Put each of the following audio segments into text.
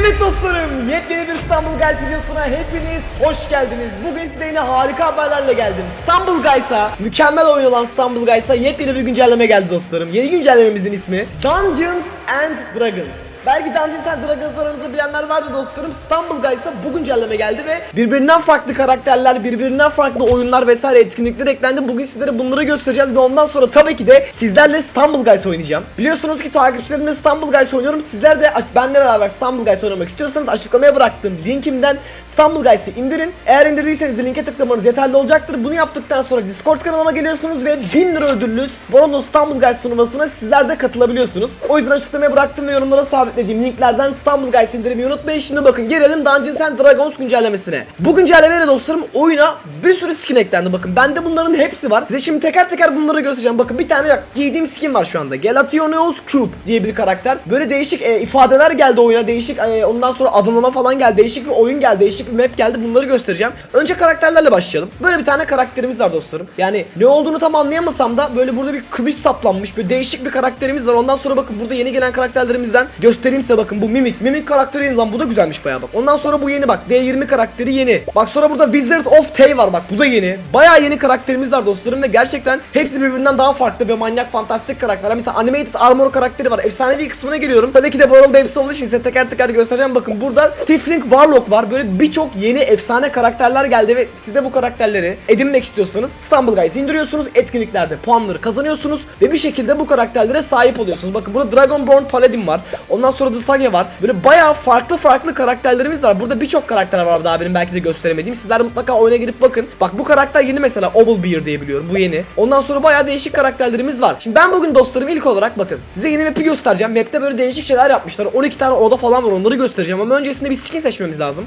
Evet dostlarım, yepyeni bir İstanbul Guys videosuna hepiniz hoş geldiniz. Bugün size yine harika haberlerle geldim. İstanbul Guys'a, mükemmel oyun olan İstanbul Guys'a yepyeni bir güncelleme geldi dostlarım. Yeni güncellememizin ismi Dungeons and Dragons. Belki Dungeons and Dragons aranızda bilenler vardı dostlarım. İstanbul Guys'a bu güncelleme geldi ve birbirinden farklı karakterler, birbirinden farklı oyunlar vesaire etkinlikler eklendi. Bugün sizlere bunları göstereceğiz ve ondan sonra tabii ki de sizlerle İstanbul Guys oynayacağım. Biliyorsunuz ki takipçilerimle İstanbul Guys oynuyorum. Sizler de benle beraber İstanbul Guys oynamak istiyorsanız açıklamaya bıraktığım linkimden İstanbul Guys'ı indirin. Eğer indirdiyseniz linke tıklamanız yeterli olacaktır. Bunu yaptıktan sonra Discord kanalıma geliyorsunuz ve 1000 lira ödüllü Boronlo İstanbul Guys turnuvasına sizler de katılabiliyorsunuz. O yüzden açıklamaya bıraktım ve yorumlara sabitlediğim linklerden İstanbul Guys indirmeyi unutmayın. Şimdi bakın gelelim Dungeons and Dragons güncellemesine. Bu güncellemeyle dostlarım oyuna bir sürü skin eklendi bakın. Bende bunların hepsi var. Size şimdi teker teker bunları göstereceğim. Bakın bir tane bak, giydiğim skin var şu anda. Galationeus Cube diye bir karakter. Böyle değişik e, ifadeler geldi oyuna. Değişik e, ondan sonra adımlama falan geldi. Değişik bir oyun geldi. Değişik bir map geldi. Bunları göstereceğim. Önce karakterlerle başlayalım. Böyle bir tane karakterimiz var dostlarım. Yani ne olduğunu tam anlayamasam da böyle burada bir kılıç saplanmış. Böyle değişik bir karakterimiz var. Ondan sonra bakın burada yeni gelen karakterlerimizden göstereyim bakın bu Mimik. Mimik karakteri lan bu da güzelmiş bayağı bak. Ondan sonra bu yeni bak. D20 karakteri yeni. Bak sonra burada Wizard of Tay var bak bu da yeni. Bayağı yeni karakterimiz var dostlarım ve gerçekten hepsi birbirinden daha farklı ve manyak fantastik karakterler. Mesela Animated Armor karakteri var. Efsanevi kısmına geliyorum. Tabii ki de Barrel hepsi olduğu için size teker teker göstereceğim. Bakın burada Tifling Warlock var. Böyle birçok yeni efsane karakterler geldi ve siz de bu karakterleri edinmek istiyorsanız İstanbul Guys'ı indiriyorsunuz. Etkinliklerde puanları kazanıyorsunuz ve bir şekilde bu karakterlere sahip oluyorsunuz. Bakın burada Dragonborn Paladin var. Ondan sonra The Sage var. Böyle bayağı farklı farklı karakterlerimiz var. Burada birçok karakter var daha benim belki de gösteremediğim. Sizler mutlaka oyuna girip bakın. Bak bu karakter yeni mesela Oval Bear diye biliyorum. Bu yeni. Ondan sonra bayağı değişik karakterlerimiz var. Şimdi ben bugün dostlarım ilk olarak bakın. Size yeni map'i göstereceğim. Map'te böyle değişik şeyler yapmışlar. 12 tane oda falan var. Onları göstereceğim ama öncesinde bir skin seçmemiz lazım.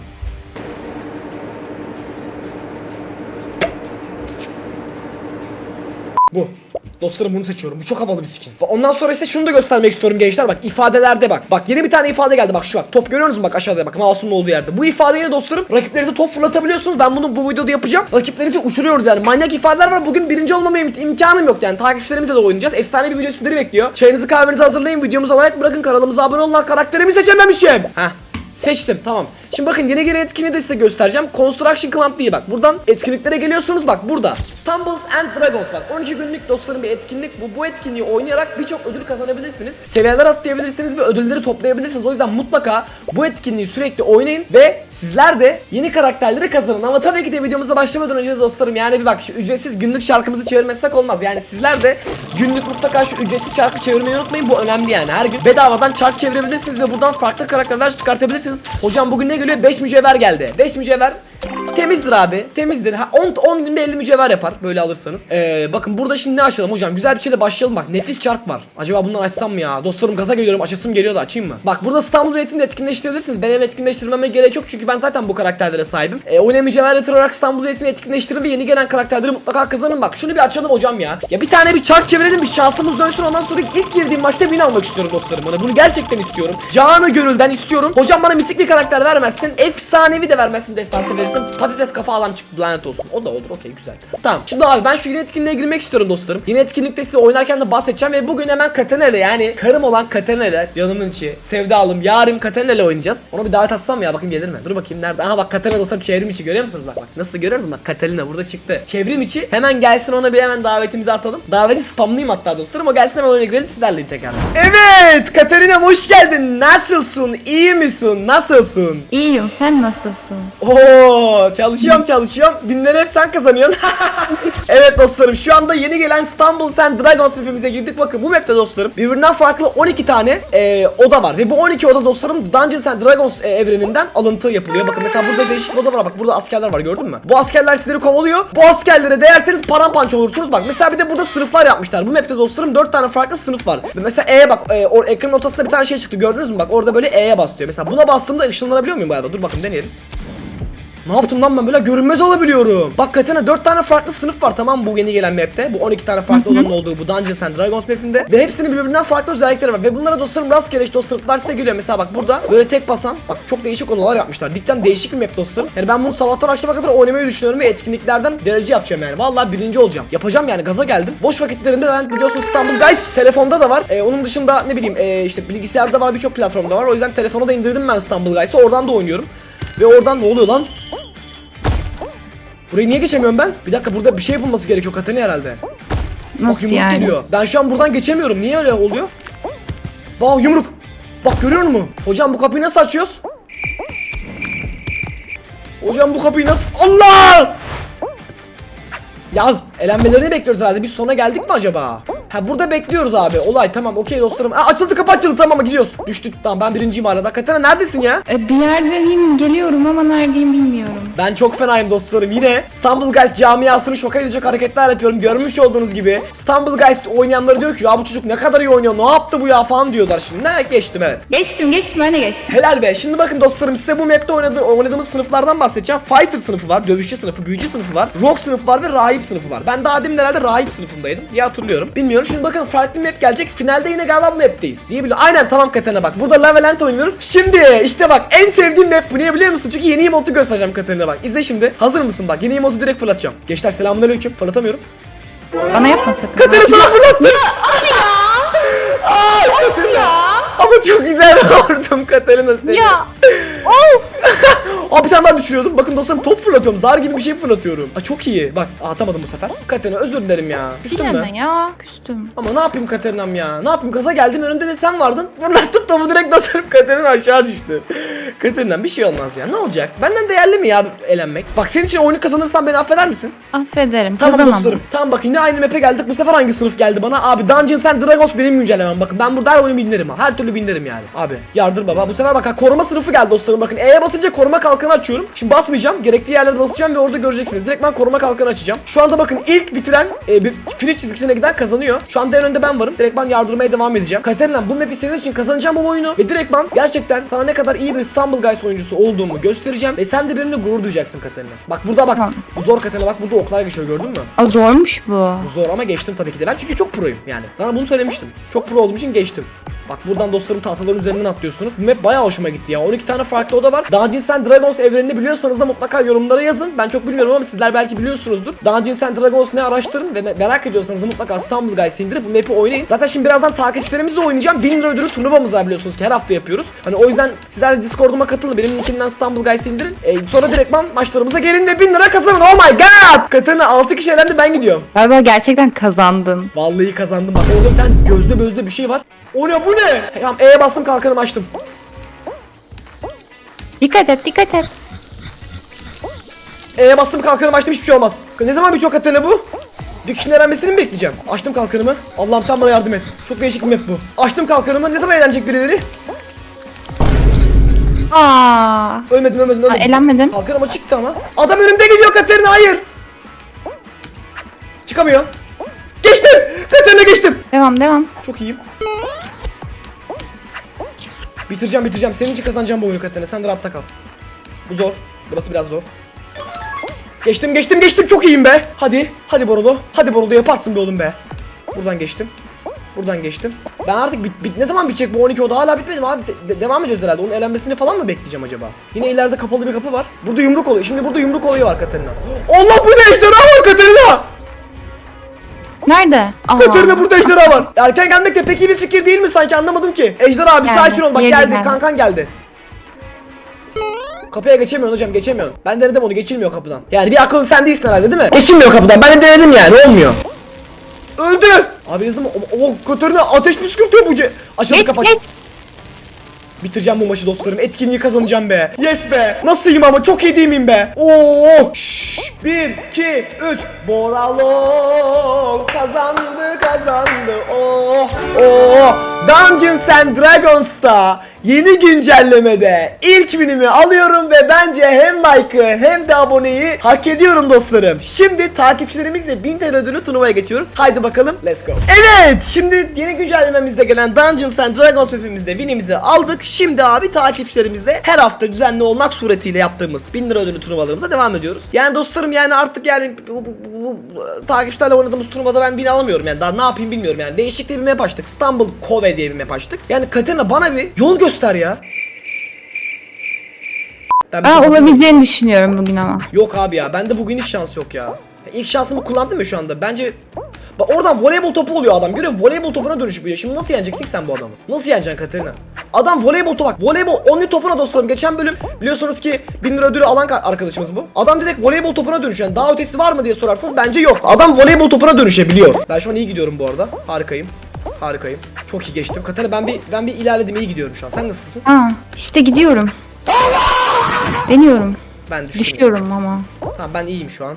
Bu. Dostlarım bunu seçiyorum. Bu çok havalı bir skin. Ondan sonra ise şunu da göstermek istiyorum gençler. Bak ifadelerde bak. Bak yeni bir tane ifade geldi. Bak şu bak. Top görüyor musunuz? Bak aşağıda bak. Mouse'un olduğu yerde. Bu ifadeyle dostlarım rakiplerinize top fırlatabiliyorsunuz. Ben bunu bu videoda yapacağım. Rakiplerinizi uçuruyoruz yani. Manyak ifadeler var. Bugün birinci olmama im- imkanım yok yani. Takipçilerimizle de oynayacağız. Efsane bir video sizleri bekliyor. Çayınızı kahvenizi hazırlayın. Videomuza like bırakın. Kanalımıza abone olun. Karakterimi seçememişim. Heh. Seçtim tamam. Şimdi bakın yeni gelen etkinliği de size göstereceğim. Construction Camp diye bak. Buradan etkinliklere geliyorsunuz bak burada. Stumbles and Dragons bak. 12 günlük dostlarım bir etkinlik. Bu bu etkinliği oynayarak birçok ödül kazanabilirsiniz. Seviyeler atlayabilirsiniz ve ödülleri toplayabilirsiniz. O yüzden mutlaka bu etkinliği sürekli oynayın ve sizler de yeni karakterleri kazanın. Ama tabii ki de videomuza başlamadan önce de dostlarım yani bir bak şu ücretsiz günlük şarkımızı çevirmezsek olmaz. Yani sizler de günlük mutlaka şu ücretsiz şarkı çevirmeyi unutmayın. Bu önemli yani. Her gün bedavadan çark çevirebilirsiniz ve buradan farklı karakterler çıkartabilirsiniz. Hocam bugün ne geliyor? 5 mücevher geldi. 5 mücevher Temizdir abi. Temizdir. Ha 10 10 günde 50 mücevher yapar böyle alırsanız. Ee, bakın burada şimdi ne açalım hocam? Güzel bir şeyle başlayalım bak. Nefis çark var. Acaba bundan açsam mı ya? Dostlarım gaza geliyorum. Açasım geliyor da açayım mı? Bak burada İstanbul de etkinleştirebilirsiniz. Benim etkinleştirmeme gerek yok çünkü ben zaten bu karakterlere sahibim. Ee, oyuna mücevher yatırarak İstanbul biletini etkinleştirin ve yeni gelen karakterleri mutlaka kazanın. Bak şunu bir açalım hocam ya. Ya bir tane bir çark çevirelim bir şansımız dönsün. Ondan sonra ilk girdiğim maçta win almak istiyorum dostlarım. Bana bunu gerçekten istiyorum. Canı gönülden istiyorum. Hocam bana mitik bir karakter vermezsin. Efsanevi de vermezsin destansı verirsin. Patates kafa adam çıktı lanet olsun. O da olur okey güzel. Tamam. Şimdi abi ben şu yeni etkinliğe girmek istiyorum dostlarım. Yeni etkinlikte size oynarken de bahsedeceğim ve bugün hemen ile yani karım olan ile canımın içi sevdalım yarim Katana ile oynayacağız. Ona bir davet atsam ya bakayım gelir mi? Dur bakayım nerede? Aha bak Katana dostlarım çevrim içi görüyor musunuz? Bak bak nasıl görüyoruz bak Katalina burada çıktı. Çevrim içi hemen gelsin ona bir hemen davetimizi atalım. Daveti spamlayayım hatta dostlarım. O gelsin hemen oyuna girelim sizlerle tekrar. Evet Katarina hoş geldin. Nasılsın? İyi misin? Nasılsın? İyiyim sen nasılsın? Oo çalışıyorum çalışıyorum. Günleri hep sen kazanıyorsun. evet dostlarım şu anda yeni gelen İstanbul and Dragons map'imize girdik. Bakın bu map'te dostlarım birbirinden farklı 12 tane e, oda var. Ve bu 12 oda dostlarım Dungeons and Dragons e, evreninden alıntı yapılıyor. Bakın mesela burada değişik bir oda var. Bak burada askerler var gördün mü? Bu askerler sizleri kovalıyor. Bu askerlere değerseniz paramparça olursunuz. Bak mesela bir de burada sınıflar yapmışlar. Bu map'te dostlarım 4 tane farklı sınıf var. Mesela E'ye bak e, or, ekranın ortasında bir tane şey çıktı gördünüz mü? Bak orada böyle E'ye bas. Mesela buna bastığımda ışınlanabiliyor muyum bu arada? Dur bakın deneyelim. Ne yaptım lan ben böyle görünmez olabiliyorum. Bak Katerina 4 tane farklı sınıf var tamam bu yeni gelen map'te. Bu 12 tane farklı olanın olduğu bu Dungeons and Dragons map'inde. Ve hepsinin birbirinden farklı özellikleri var. Ve bunlara dostlarım rastgele işte o sınıflar size geliyor. Mesela bak burada böyle tek basan. Bak çok değişik odalar yapmışlar. Dikten değişik bir map dostlarım. Yani ben bunu sabahtan akşama kadar oynamayı düşünüyorum ve etkinliklerden derece yapacağım yani. Vallahi birinci olacağım. Yapacağım yani gaza geldim. Boş vakitlerimde ben biliyorsunuz İstanbul Guys telefonda da var. Ee, onun dışında ne bileyim ee, işte bilgisayarda var birçok platformda var. O yüzden telefona da indirdim ben İstanbul Guys'ı. Oradan da oynuyorum. Ve oradan ne oluyor lan? Burayı niye geçemiyorum ben? Bir dakika burada bir şey bulması gerekiyor Katani herhalde. Bak Nasıl yumruk yani? geliyor. Ben şu an buradan geçemiyorum. Niye öyle oluyor? Wow yumruk. Bak görüyor musun? Hocam bu kapıyı nasıl açıyoruz? Hocam bu kapıyı nasıl... Allah! Ya elenmelerini bekliyoruz herhalde. Biz sona geldik mi acaba? Ha burada bekliyoruz abi. Olay tamam okey dostlarım. Aa, açıldı kapı açıldı tamam gidiyoruz. Düştük tamam ben birinciyim hala. Katana neredesin ya? E, bir yerdeyim geliyorum ama neredeyim bilmiyorum. Ben çok fenayım dostlarım. Yine İstanbul Guys camiasını şoka edecek hareketler yapıyorum. Görmüş olduğunuz gibi. İstanbul Guys oynayanları diyor ki ya bu çocuk ne kadar iyi oynuyor. Ne yaptı bu ya falan diyorlar şimdi. Ne geçtim evet. Geçtim geçtim ben de geçtim. Helal be. Şimdi bakın dostlarım size bu map'te oynadığı, oynadığımız sınıflardan bahsedeceğim. Fighter sınıfı var, dövüşçü sınıfı, büyücü sınıfı var, rock sınıfı var ve rahip sınıfı var. Ben daha demin herhalde rahip sınıfındaydım diye hatırlıyorum. Bilmiyorum. Şimdi bakın farklı map gelecek. Finalde yine galiba bu map'teyiz. Diye biliyorum. Aynen tamam Katerina bak. Burada Lavalent oynuyoruz. Şimdi işte bak en sevdiğim map bu. Niye biliyor musun? Çünkü yeni emotu göstereceğim Katerina bak. İzle şimdi. Hazır mısın bak? Yeni emotu direkt fırlatacağım. Gençler selamünaleyküm. Fırlatamıyorum. Bana yapma sakın. Katerina sana fırlattı. Aa, Katerina. Ama çok güzel vurdum Katerina seni. Ya of. Aa bir tane daha düşürüyordum. Bakın dostlarım top fırlatıyorum. Zar gibi bir şey fırlatıyorum. Aa çok iyi. Bak aa, atamadım bu sefer. Katerina özür dilerim ya. Küstüm mü? Ya küstüm. Ama ne yapayım Katerina'm ya? Ne yapayım? Gaza geldim önümde de sen vardın. Fırlattım topu direkt dostlarım Katerina aşağı düştü. Katerina'm bir şey olmaz ya. Ne olacak? Benden değerli mi ya elenmek? Bak senin için oyunu kazanırsan beni affeder misin? Affederim Tamam kazanamam. dostlarım. Tamam bak yine aynı map'e geldik. Bu sefer hangi sınıf geldi bana? Abi Dungeons and Dragons benim güncellemem. Bakın ben burada her oyunu binlerim ha. Her türlü binlerim yani. Abi yardır baba. Bu sefer bak ha, koruma sınıfı geldi dostlarım. Bakın E'ye basınca koruma kalkanı açıyorum. Şimdi basmayacağım. Gerektiği yerlere basacağım ve orada göreceksiniz. Direkt ben koruma kalkanı açacağım. Şu anda bakın ilk bitiren e, bir finish çizgisine giden kazanıyor. Şu anda en önde ben varım. Direkt ben yardırmaya devam edeceğim. Katerina bu map'i senin için kazanacağım bu oyunu. Ve direkt ben gerçekten sana ne kadar iyi bir İstanbul Guys oyuncusu olduğumu göstereceğim. Ve sen de benimle gurur duyacaksın Katerina. Bak burada bak. Tamam. Bu zor Katerina bak burada oklar geçiyor gördün mü? O zormuş. Bu zor ama geçtim tabii ki de. Ben çünkü çok proyum yani. Sana bunu söylemiştim. Çok pro olduğum için geçtim. Bak buradan dostlarım tahtaların üzerinden atlıyorsunuz. Bu map bayağı hoşuma gitti ya. 12 tane farklı oda var. Dungeons and Dragons evrenini biliyorsanız da mutlaka yorumlara yazın. Ben çok bilmiyorum ama sizler belki biliyorsunuzdur. Dungeons and Dragons ne araştırın ve me- merak ediyorsanız da mutlaka İstanbul Guys'ı indirip bu map'i oynayın. Zaten şimdi birazdan takipçilerimizle oynayacağım. 1000 lira ödülü turnuvamız var biliyorsunuz ki her hafta yapıyoruz. Hani o yüzden sizler de Discord'uma katılın. Benim linkimden İstanbul Guys'ı indirin. E, sonra direktman maçlarımıza gelin de 1000 lira kazanın. Oh my god! Katana 6 kişi elendi ben gidiyorum. Galiba gerçekten kazandın. Vallahi kazandım bak orada bir tane gözde gözde bir şey var. O ne bu ne? Tamam E'ye bastım kalkanımı açtım. Dikkat et dikkat et. E'ye bastım kalkanımı açtım hiçbir şey olmaz. Ne zaman bitiyor Katerina bu? Bir kişinin eğlenmesini mi bekleyeceğim? Açtım kalkanımı. Allah'ım sen bana yardım et. Çok değişik bir map bu. Açtım kalkanımı. Ne zaman eğlenecek birileri? Aa. Ölmedim ölmedim ölmedim. elenmedim. Kalkanım açıktı ama. Adam önümde gidiyor Katerina hayır. Çıkamıyor. Geçtim. Katerina geçtim. Devam devam. Çok iyiyim. Bitireceğim bitireceğim. Senin için kazanacağım bu oyunu Katerina. Sen de rahatta kal. Bu zor. Burası biraz zor. Geçtim geçtim geçtim. Çok iyiyim be. Hadi. Hadi Borolo. Hadi Borolo yaparsın be oğlum be. Buradan geçtim. Buradan geçtim. Ben artık bit, bit- ne zaman bitecek bu 12 oda hala bitmedi mi abi? De- de- devam ediyoruz herhalde. Onun elenmesini falan mı bekleyeceğim acaba? Yine ileride kapalı bir kapı var. Burada yumruk oluyor. Şimdi burada yumruk olayı var Katerina. Allah bu ne ejderha var Katerina! Nerede? Katerina burada ejderha var. Erken gelmek de pek iyi bir fikir değil mi sanki anlamadım ki. Ejderha abi Geldi, sakin ol bak geldi, geldi geldi. kankan geldi. Kapıya geçemiyorsun hocam geçemiyorsun. Ben denedim onu geçilmiyor kapıdan. Yani bir akıllı sen değilsin herhalde değil mi? Geçilmiyor kapıdan ben de denedim yani olmuyor. Öldü. Abi yazım o, o Katerina ateş püskürtüyor bu ce. Açıldı Geç kapat. geç. Bitireceğim bu maçı dostlarım. Etkinliği kazanacağım be. Yes be. Nasılyım ama çok iyi değil miyim be? Oo. Şşş. 1 2 3 Boralo kazandı kazandı. Oh. Oh. Dungeons and Dragons'ta yeni güncellemede ilk winimi alıyorum ve bence hem like'ı hem de aboneyi hak ediyorum dostlarım. Şimdi takipçilerimizle 1000 TL ödülü turnuvaya geçiyoruz. Haydi bakalım let's go. Evet şimdi yeni güncellememizde gelen Dungeons and Dragons map'imizde winimizi aldık. Şimdi abi takipçilerimizle her hafta düzenli olmak suretiyle yaptığımız 1000 lira ödülü turnuvalarımıza devam ediyoruz. Yani dostlarım yani artık yani bu, bu, bu, bu, takipçilerle oynadığımız turnuvada ben 1000 alamıyorum yani daha ne yapayım bilmiyorum yani. Değişik bir map açtık. İstanbul Kove diye bir map açtık. Yani Katerina bana bir yol göster ya. Ben Aa, olabileceğini düşünüyorum bugün ama. Yok abi ya bende bugün hiç şans yok ya. İlk şansımı kullandım ya şu anda. Bence Bak oradan voleybol topu oluyor adam. Görüyor musun? Voleybol topuna dönüşüp ya. Şimdi nasıl yeneceksin ki sen bu adamı? Nasıl yeneceksin Katerina? Adam voleybol topu bak. Voleybol only topuna dostlarım. Geçen bölüm biliyorsunuz ki 1000 lira ödülü alan arkadaşımız bu. Adam direkt voleybol topuna dönüşüyor. Yani daha ötesi var mı diye sorarsanız bence yok. Adam voleybol topuna dönüşebiliyor. Ben şu an iyi gidiyorum bu arada. Harikayım. Harikayım. Çok iyi geçtim. Katana ben bir ben bir ilerledim iyi gidiyorum şu an. Sen nasılsın? Ha, işte gidiyorum. Deniyorum. Ben düştüm. Düşüyorum ama. Tamam ben iyiyim şu an.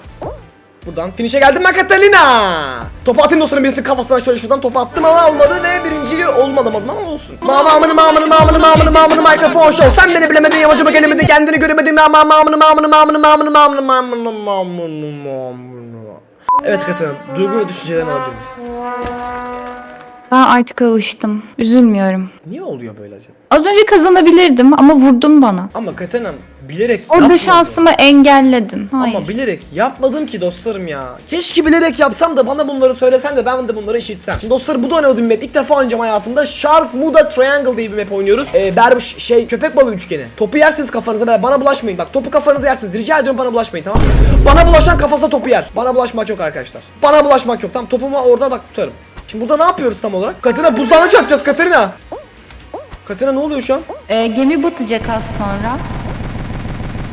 Buradan finish'e geldim ben Catalina. Topu atayım dostlarım birisinin kafasına şöyle şuradan topu attım ama olmadı ve birinciliği olmadı ama olsun. Mamamını mamını mamını mamını mamını mikrofon show. Sen beni bilemedin yamacıma gelemedin kendini göremedin. Mamamını mamını mamını mamını mamını mamını mamını mamını. Evet Katalin duygu ve düşüncelerini alabilir misin? Ben artık alıştım. Üzülmüyorum. Niye oluyor böyle acaba? Az önce kazanabilirdim ama vurdun bana. Ama Catalina bilerek Orada yapmadım. şansımı engelledin. Hayır. Ama bilerek yapmadım ki dostlarım ya. Keşke bilerek yapsam da bana bunları söylesen de ben de bunları işitsem. Şimdi dostlarım bu da oynadığım map. İlk defa oynayacağım hayatımda. Shark Muda Triangle diye bir map oynuyoruz. Ee, berbiş şey köpek balığı üçgeni. Topu yersiniz kafanıza bana bulaşmayın. Bak topu kafanıza yersiniz. Rica ediyorum bana bulaşmayın tamam mı? Bana bulaşan kafasına topu yer. Bana bulaşmak yok arkadaşlar. Bana bulaşmak yok. Tamam topumu orada bak tutarım. Şimdi burada ne yapıyoruz tam olarak? Katerina buzdağına çarpacağız Katerina. Katerina ne oluyor şu an? Ee, gemi batacak az sonra.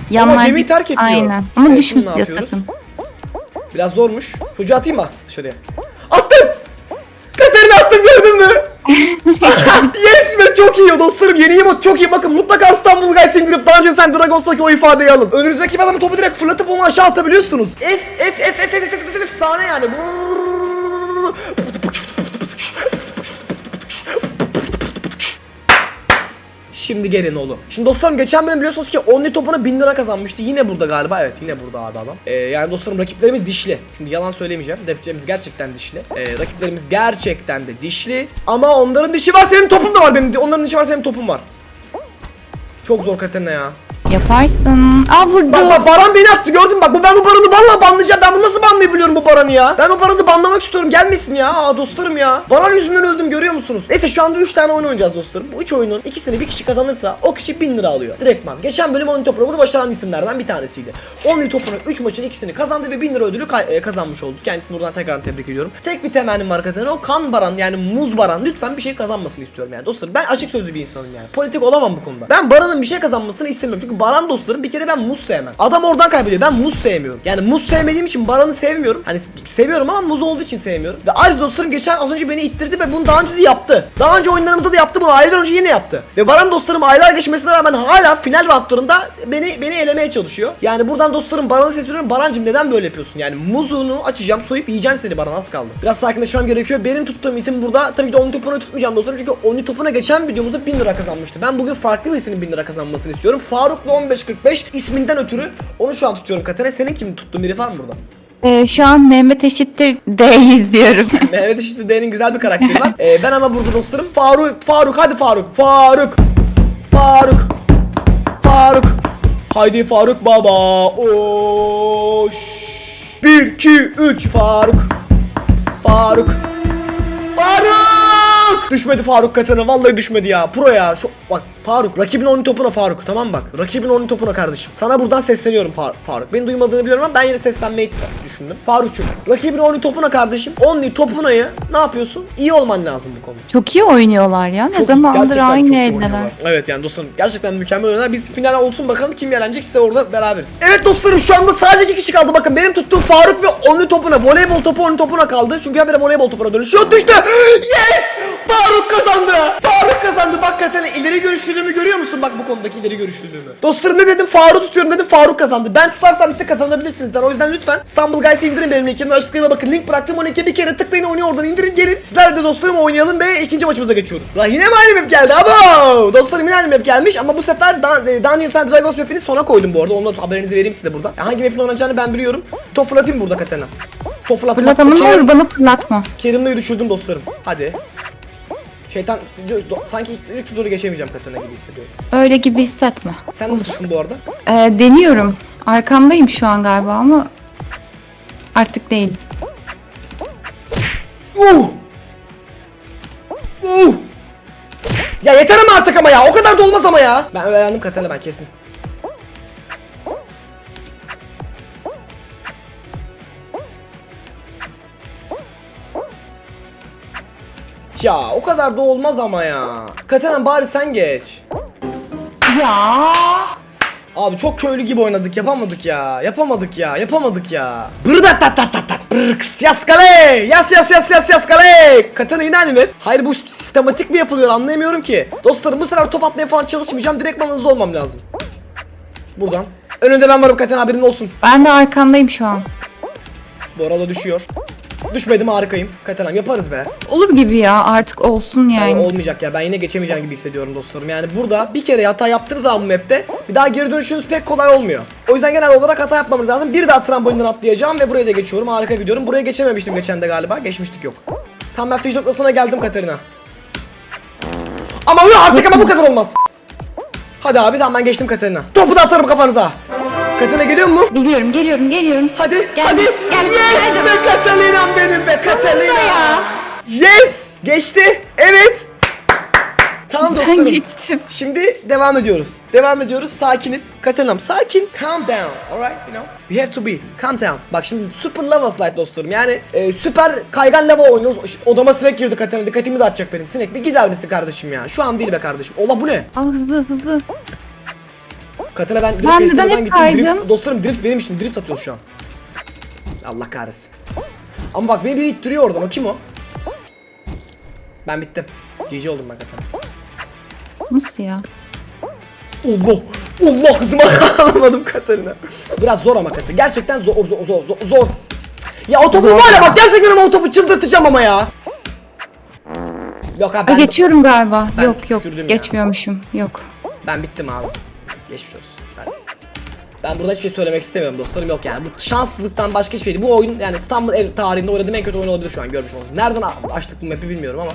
Yanlar gemiyi terk etmiyor. Aynen. Ama Evet, düşmüş diyor sakın. Biraz zormuş. Çocuğu atayım mı dışarıya? Attım! Katerina attım gördün mü? yes be çok iyi dostlarım yeni emote çok iyi bakın mutlaka İstanbul Guys indirip Dungeons and Dragons'taki o ifadeyi alın. Önünüzdeki adamı topu direkt fırlatıp onu aşağı atabiliyorsunuz. F F F F F F F F efsane yani. Şimdi gelin oğlum. Şimdi dostlarım geçen bölüm biliyorsunuz ki Only topuna 1000 lira kazanmıştı. Yine burada galiba. Evet yine burada abi adam. Ee, yani dostlarım rakiplerimiz dişli. Şimdi yalan söylemeyeceğim. Rakiplerimiz gerçekten dişli. Ee, rakiplerimiz gerçekten de dişli. Ama onların dişi var senin topun da var benim. Onların dişi var senin topun var. Çok zor Katerina ya. Yaparsın. Aa vurdu. Bak bak Baran beni attı gördün mü? bak bu ben bu Baran'ı vallahi banlayacağım. Ben bunu nasıl banlayabiliyorum bu Baran'ı ya? Ben bu Baran'ı banlamak istiyorum. Gelmesin ya. Aa, dostlarım ya. Baran yüzünden öldüm görüyor musunuz? Neyse şu anda 3 tane oyun oynayacağız dostlarım. Bu 3 oyunun ikisini bir kişi kazanırsa o kişi 1000 lira alıyor. Direktman geçen bölüm Only Topra bunu başaran isimlerden bir tanesiydi. Only Topra 3 maçın ikisini kazandı ve 1000 lira ödülü e, kazanmış oldu Kendisini buradan tekrar tebrik ediyorum. Tek bir temennim var Katerina o kan Baran yani muz Baran. Lütfen bir şey kazanmasını istiyorum yani dostlarım. Ben açık sözlü bir insanım yani. Politik olamam bu konuda. Ben Baran'ın bir şey kazanmasını istemiyorum. Çünkü Baran dostlarım bir kere ben muz sevmem. Adam oradan kaybediyor. Ben muz sevmiyorum. Yani muz sevmediğim için Baran'ı sevmiyorum. Hani seviyorum ama muz olduğu için sevmiyorum. Ve Aziz dostlarım geçen az önce beni ittirdi ve bunu daha önce de yaptı. Daha önce oyunlarımızda da yaptı bunu. Aylar önce yine yaptı. Ve Baran dostlarım aylar geçmesine rağmen hala final roundlarında beni beni elemeye çalışıyor. Yani buradan dostlarım Baran'a sesleniyorum. Barancım neden böyle yapıyorsun? Yani muzunu açacağım, soyup yiyeceğim seni Baran az kaldı. Biraz sakinleşmem gerekiyor. Benim tuttuğum isim burada tabii ki de Oni Topu'nu tutmayacağım dostlarım. Çünkü Oni Topu'na geçen videomuzda 1000 lira kazanmıştı. Ben bugün farklı birisinin 1000 lira kazanmasını istiyorum. Faruk'la 1545 isminden ötürü onu şu an tutuyorum Katerina. Senin kim tuttuğun biri var mı burada? Ee, şu an Mehmet eşittir D izliyorum. Mehmet işte D'nin güzel bir karakteri var. Ee, ben ama burada dostlarım Faruk, Faruk hadi Faruk, Faruk, Faruk, Faruk. Haydi Faruk baba. Oş. 1 2 3 Faruk. Faruk. Faruk! Düşmedi Faruk Katerina vallahi düşmedi ya. Pro ya. Şu bak Faruk rakibin onun topuna Faruk tamam bak. Rakibin onun topuna kardeşim. Sana buradan sesleniyorum Far- Faruk. Beni duymadığını biliyorum ama ben yine seslenmeyi düşündüm. Faruk'cum rakibin onun topuna kardeşim. Only topunayı ne yapıyorsun? İyi olman lazım bu konuda. Çok iyi oynuyorlar ya. Ne zamandır aynı eldeler. Evet yani dostlarım gerçekten mükemmel oynuyorlar. Biz final olsun bakalım kim yenecek size orada beraberiz. Evet dostlarım şu anda sadece iki kişi kaldı. Bakın benim tuttuğum Faruk ve onun topuna voleybol topu onun topuna kaldı. Çünkü habire voleybol topuna dönüşüyor. Düştü. Yes! Faruk kazandı. Faruk kazandı. Bak Katerina ileri görüşlülüğümü görüyor musun? Bak bu konudaki ileri görüşlülüğümü. Dostlarım ne dedim? Faruk tutuyorum dedim. Faruk kazandı. Ben tutarsam size kazanabilirsiniz. O yüzden lütfen İstanbul Guys'ı indirin benim linkimden açıklayama bakın. Link bıraktım o linke bir kere tıklayın oynuyor oradan indirin gelin. Sizler de dostlarım oynayalım ve ikinci maçımıza geçiyoruz. Lan yine mi aynı map geldi? Abo! Dostlarım yine aynı map gelmiş ama bu sefer Dan e, Dungeons and Dragons mapini sona koydum bu arada. Onun da haberinizi vereyim size burada. Ya hangi mapin oynanacağını ben biliyorum. Top fırlatayım burada Katerina. Top fırlatmak. Fırlatamın Kerim- olur bana fırlatma. Kerim'le düşürdüm dostlarım. Hadi. Şeytan sanki ilk, turu geçemeyeceğim Katerina gibi hissediyorum. Öyle gibi hissetme. Sen nasılsın bu arada? Ee, deniyorum. Arkamdayım şu an galiba ama artık değil. Uh! Uh! Ya yeter ama artık ama ya. O kadar da olmaz ama ya. Ben öğrendim Katerina ben kesin. Ya o kadar da olmaz ama ya. Katerina bari sen geç. Ya. Abi çok köylü gibi oynadık yapamadık ya yapamadık ya yapamadık ya Brıdat tat tat tat tat brıks yaskale yas yas yas yas yaskale Katana yine aynı mi? Hayır bu sistematik mi yapılıyor anlayamıyorum ki Dostlarım bu sefer top atmaya falan çalışmayacağım direkt bana hızlı olmam lazım Buradan Önünde ben varım Katana haberin olsun Ben de arkandayım şu an. Bu arada düşüyor Düşmedim harikayım. Katana'm yaparız be. Olur gibi ya artık olsun Yani yani. olmayacak ya ben yine geçemeyeceğim gibi hissediyorum dostlarım. Yani burada bir kere hata yaptığınız zaman bu map'te Bir daha geri dönüşünüz pek kolay olmuyor. O yüzden genel olarak hata yapmamız lazım. Bir daha trambolinden atlayacağım ve buraya da geçiyorum. Harika gidiyorum Buraya geçememiştim geçen de galiba geçmiştik yok. Tam ben finish noktasına geldim Katerina Ama artık ama bu kadar olmaz. Hadi abi tamam ben geçtim Katerina Topu da atarım kafanıza Katerina geliyor mu? Geliyorum geliyorum geliyorum. Hadi Gel, hadi gel, Yes gel. be Catalina'm benim be Catalina ya. Yes Geçti Evet Tamam Ben dostlarım geçtim. Şimdi devam ediyoruz. Devam ediyoruz. Sakiniz. Katalina'm sakin. Calm down. Alright, you know. We have to be. Calm down. Bak şimdi super lava slide dostlarım. Yani e, süper kaygan lava oynuyoruz. Odama sinek girdi Katalina. Dikkatimi dağıtacak benim. Sinek bir gider misin kardeşim ya? Şu an değil be kardeşim. Ola bu ne? Aa, hızlı hızlı. Katalina ben drift Ben neden hep gittim. Drift, kaydım? dostlarım drift benim için. Drift atıyoruz şu an. Allah kahretsin. Ama bak beni biri ittiriyor oradan. O kim o? Ben bittim. GG oldum ben Katalina. Nasıl ya? Allah! Allah hızıma alamadım Katarina. Biraz zor ama Katarina. Gerçekten zor zor zor zor. zor. Ya o topu var ya bak gerçekten ama o topu çıldırtacağım ama ya. Yok abi ben, geçiyorum galiba. Ben yok yok tükürdüm ya. geçmiyormuşum. Yok. ben bittim abi. Geçmiş olsun. Ben, ben burada hiçbir şey söylemek istemiyorum dostlarım yok yani. Bu şanssızlıktan başka hiçbir şey değil. Bu oyun yani İstanbul tarihinde oynadığım en kötü oyun olabilir şu an görmüş olsun. Nereden açtık bu map'i bilmiyorum ama.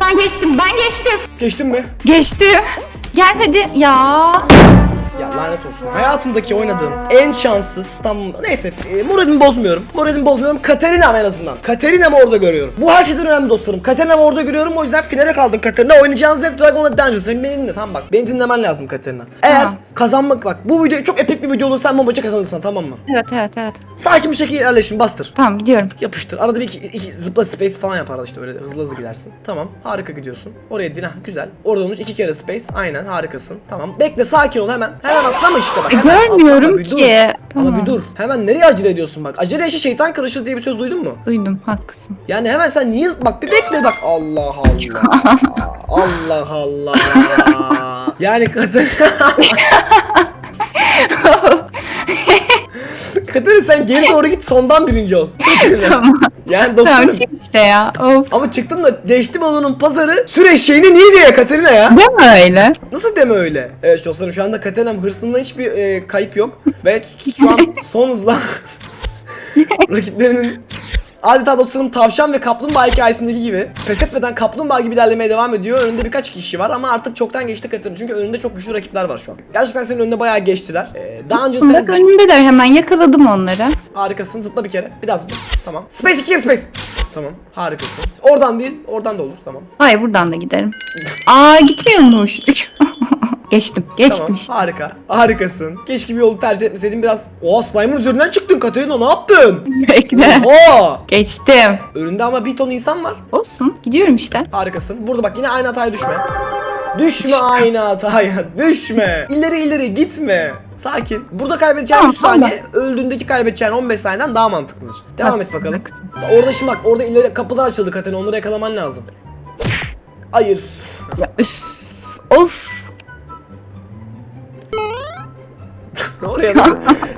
Ben geçtim ben geçtim. Geçtin mi? Geçtim. Gel hadi. Ya. Ya lanet olsun. Hayatımdaki oynadığım en şanssız tam neyse e, moralimi bozmuyorum. Moralimi bozmuyorum. Katerina en azından. Katerina mı orada görüyorum. Bu her şeyden önemli dostlarım. Katerina mı orada görüyorum. O yüzden finale kaldım Katerina. Oynayacağınız map Dragon'la Dungeons. Sen beni dinle tamam bak. Beni dinlemen lazım Katerina. Eğer Tamam. kazanmak bak bu video çok epik bir video olur sen bu maçı kazanırsan tamam mı? Evet evet evet. Sakin bir şekilde ilerleşin bastır. Tamam gidiyorum. Yapıştır. Arada bir iki, iki zıpla space falan yapar arada işte öyle hızlı hızlı gidersin. Tamam. Harika gidiyorsun. Oraya din. ha, Güzel. Orada olmuş iki kere space. Aynen harikasın. Tamam. Bekle sakin ol hemen. Hemen atlama işte bak. E, hemen görmüyorum atlama, bir dur. ki. Ama Tamam. bir dur. Hemen nereye acele ediyorsun bak. Acele işe şeytan karışır diye bir söz duydun mu? Duydum haklısın. Yani hemen sen niye bak bir bekle bak. Allah Allah. Allah Allah. yani kadın Kadın sen geri doğru git sondan birinci ol. Tamam. Yani Tamam dostlarım çık işte ya. Of. ama çıktın da geçti balonun pazarı süreç şeyini niye diye Katerina ya? Mi öyle? Nasıl deme öyle? Evet dostlarım şu anda Katerina'm hırsından hiçbir e, kayıp yok. Ve şu an son hızla rakiplerinin adeta dostlarım tavşan ve kaplumbağa hikayesindeki gibi pes etmeden kaplumbağa gibi ilerlemeye devam ediyor. Önünde birkaç kişi var ama artık çoktan geçti Katerina. Çünkü önünde çok güçlü rakipler var şu an. Gerçekten senin önünde bayağı geçtiler. Ee, daha önce sen önümdeler hemen yakaladım onları. harikasın. Zıpla bir kere. Bir daha zıpla. Tamam. Space iki kere space. Tamam. Harikasın. Oradan değil. Oradan da olur. Tamam. Hayır buradan da giderim. Aa gitmiyormuş. geçtim. Geçtim Tamam, işte. harika. Harikasın. Keşke bir yolu tercih etmeseydin biraz. Oha slime'ın üzerinden çıktın Katerina ne yaptın? Bekle. Oha! Geçtim. Önünde ama bir ton insan var. Olsun. Gidiyorum işte. Harikasın. Burada bak yine aynı hataya düşme. Düşme aynı hataya. Düşme. İleri ileri gitme. Sakin. Burada kaybedeceğin Tamam, 3 saniye öldüğündeki kaybedeceğin 15 saniyeden daha mantıklıdır. Devam Haklısın, et bakalım. haklısın. Orada şimdi bak orada ileri kapılar açıldı Katerina onları yakalaman lazım. Hayır. Ya üf. Of. oraya nasıl?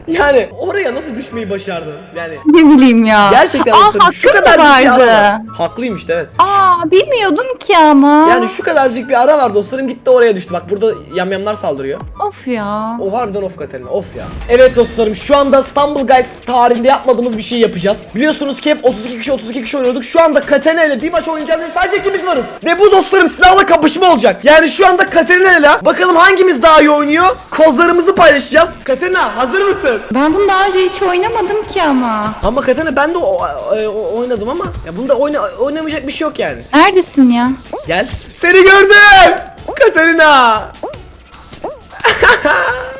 yani oraya nasıl düşmeyi başardın? Yani Ne bileyim ya. gerçekten Aa, dostlarım, şu hakkın mı kadarcık bir ara vardı? var. Haklıymış evet. Aa bilmiyordum ki ama. Yani şu kadarcık bir ara var dostlarım gitti oraya düştü. Bak burada yamyamlar saldırıyor. Of ya. O harbiden of Katerina of ya. Evet dostlarım şu anda Stumble Guys tarihinde yapmadığımız bir şey yapacağız. Biliyorsunuz ki hep 32 kişi 32 kişi oynuyorduk. Şu anda Katerina ile bir maç oynayacağız ve sadece ikimiz varız. Ve bu dostlarım silahla kapışma olacak. Yani şu anda Katerina ile bakalım hangimiz daha iyi oynuyor. Kozlarımızı paylaşacağız. Katerina hazır mısın? Ben bunu daha önce hiç oynamadım ki ama. Ama Katerina ben de o, o- o- oynadım ama ya bunda oyna, oynamayacak bir şey yok yani. Neredesin ya? Gel. Seni gördüm. Katerina.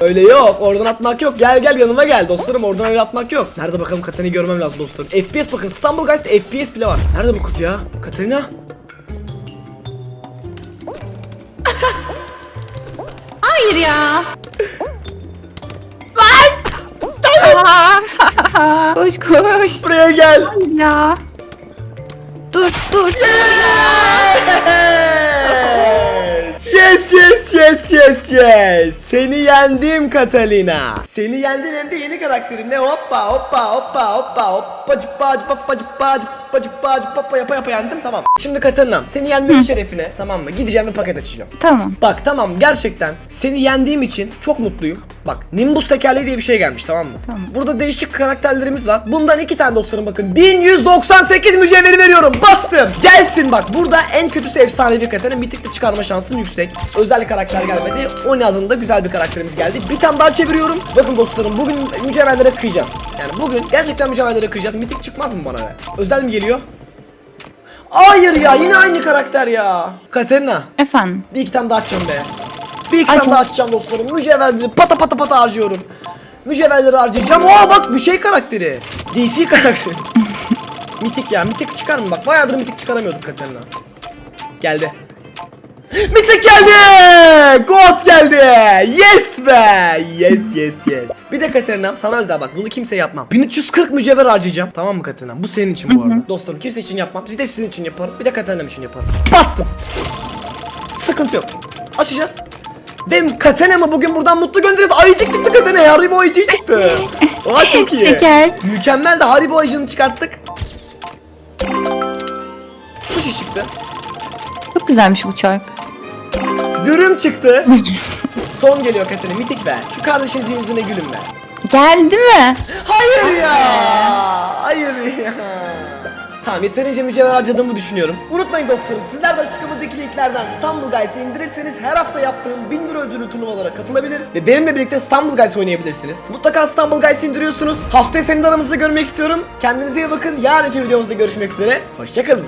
öyle yok. Oradan atmak yok. Gel gel yanıma gel dostlarım. Oradan öyle atmak yok. Nerede bakalım Katarina'yı görmem lazım dostlarım. FPS bakın. Stumble Guys'ta FPS bile var. Nerede bu kız ya? Katarina? Hayır ya. Koş koş. Buraya gel. Hayır ya. Dur dur. Yes yes yes yes yes. Seni yendim Catalina. Seni yendim hem de yeni karakterimle. Hoppa hoppa hoppa hoppa hoppa cıppa cıppa cıppa cıppa cıppa cıppa yapa yapa yendim tamam. Şimdi Catalina seni yendiğim şerefine tamam mı? Gideceğim bir paket açacağım. Tamam. Bak tamam gerçekten seni yendiğim için çok mutluyum. Bak Nimbus tekerleği diye bir şey gelmiş tamam mı? Tamam. Burada değişik karakterlerimiz var. Bundan iki tane dostlarım bakın. 1198 mücevheri veriyorum. Bastım. Gelsin bak. Burada en kötüsü efsanevi karakterin mitikli çıkarma şansın yüksek. Özel karakter gelmedi. Oni adında güzel bir karakterimiz geldi. Bir tane daha çeviriyorum. Bakın dostlarım bugün mücevherlere kıyacağız. Yani bugün gerçekten mücevherlere kıyacağız. Mitik çıkmaz mı bana be? Özel mi geliyor? Hayır ya yine aynı karakter ya. Katerina Efendim. bir iki tane daha açacağım be. Bir iki tane daha açacağım dostlarım. Mücevherleri pata pata pata harcıyorum. Mücevherleri harcayacağım. Oo bak bir şey karakteri. DC karakteri. mitik ya. Mitik çıkar mı bak? Bayağıdır mitik çıkaramıyorduk Katerina. Geldi. Mitik geldi! God geldi! Yes be! Yes yes yes. Bir de Katerina'm sana özel bak bunu kimse yapmam. 1340 mücevher harcayacağım. Tamam mı Katerina'm? Bu senin için bu arada. Dostlarım kimse için yapmam. Bir de sizin için yaparım. Bir de Katerina'm için yaparım. Bastım. Sıkıntı yok. Açacağız. Ve Katena'mı bugün buradan mutlu göndereceğiz. Ayıcık çıktı Katena'ya. Haribo ayıcık çıktı. Aa çok iyi. Teker. Mükemmel de Haribo ayıcını çıkarttık. Sushi çıktı. Çok güzelmiş bu çark. Dürüm çıktı. Son geliyor Katene. Mitik be. Şu kardeşinizin yüzüne gülün be. Geldi mi? Hayır ya. Hayır ya. Tamam yeterince mücevher harcadığımı düşünüyorum. Unutmayın dostlarım sizler de açıklamadaki linklerden Stumble Guys'ı indirirseniz her hafta yaptığım 1000 lira ödülü turnuvalara katılabilir ve benimle birlikte Stumble Guys oynayabilirsiniz. Mutlaka Stumble Guys'ı indiriyorsunuz. Haftaya senin de aramızda görmek istiyorum. Kendinize iyi bakın. Yarınki videomuzda görüşmek üzere. Hoşçakalın.